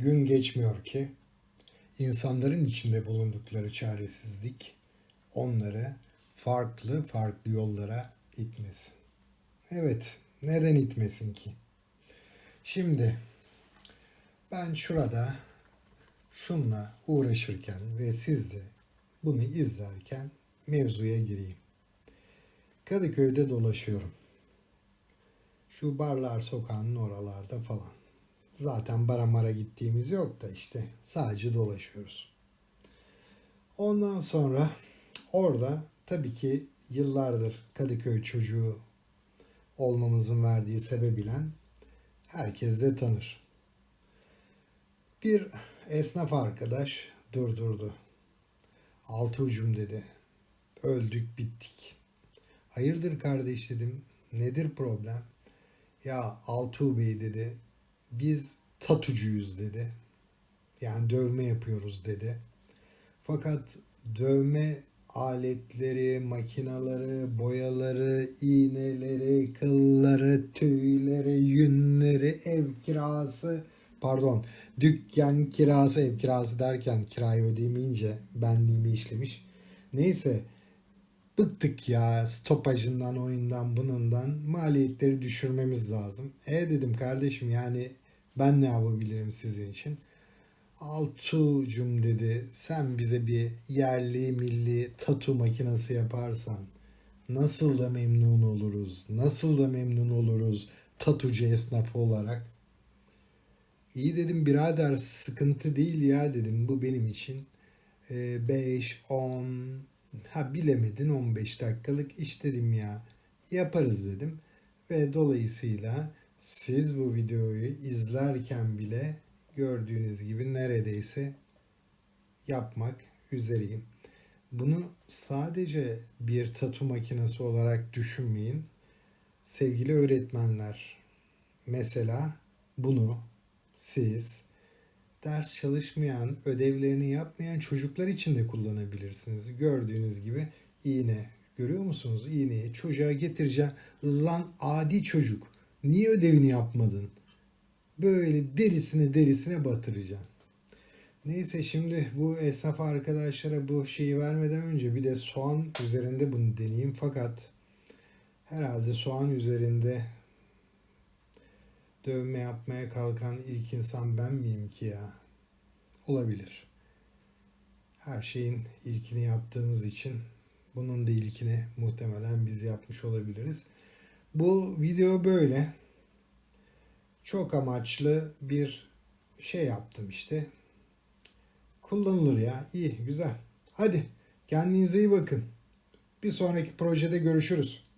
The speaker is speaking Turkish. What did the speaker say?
Gün geçmiyor ki insanların içinde bulundukları çaresizlik onları farklı farklı yollara itmesin. Evet, neden itmesin ki? Şimdi ben şurada şunla uğraşırken ve siz de bunu izlerken mevzuya gireyim. Kadıköy'de dolaşıyorum. Şu barlar sokağının oralarda falan. Zaten bara mara gittiğimiz yok da işte sadece dolaşıyoruz. Ondan sonra orada tabii ki yıllardır Kadıköy çocuğu olmamızın verdiği sebebiyle herkes de tanır. Bir esnaf arkadaş durdurdu. Altı ucum dedi. Öldük bittik. Hayırdır kardeş dedim. Nedir problem? Ya Altuğ Bey dedi. Biz tatucuyuz dedi. Yani dövme yapıyoruz dedi. Fakat dövme aletleri, makinaları, boyaları, iğneleri, kılları, tüyleri, yünleri, ev kirası, pardon, dükkan kirası, ev kirası derken kirayı ödeyemeyince benliğimi işlemiş. Neyse bıktık ya stopajından, oyundan, bunundan maliyetleri düşürmemiz lazım. E dedim kardeşim yani ben ne yapabilirim sizin için? Altuğcum dedi sen bize bir yerli milli tatu makinesi yaparsan nasıl da memnun oluruz. Nasıl da memnun oluruz tatucu esnafı olarak. İyi dedim birader sıkıntı değil ya dedim bu benim için 5, 10 ha bilemedin 15 dakikalık iş dedim ya yaparız dedim. Ve dolayısıyla siz bu videoyu izlerken bile gördüğünüz gibi neredeyse yapmak üzereyim. Bunu sadece bir tatu makinesi olarak düşünmeyin. Sevgili öğretmenler, mesela bunu siz ders çalışmayan, ödevlerini yapmayan çocuklar için de kullanabilirsiniz. Gördüğünüz gibi iğne. Görüyor musunuz? İğneyi çocuğa getireceğim. Lan adi çocuk. Niye ödevini yapmadın? Böyle derisine derisine batıracaksın. Neyse şimdi bu esnaf arkadaşlara bu şeyi vermeden önce bir de soğan üzerinde bunu deneyeyim. Fakat herhalde soğan üzerinde dövme yapmaya kalkan ilk insan ben miyim ki ya? Olabilir. Her şeyin ilkini yaptığımız için bunun da ilkini muhtemelen biz yapmış olabiliriz. Bu video böyle. Çok amaçlı bir şey yaptım işte. Kullanılır ya. İyi, güzel. Hadi kendinize iyi bakın. Bir sonraki projede görüşürüz.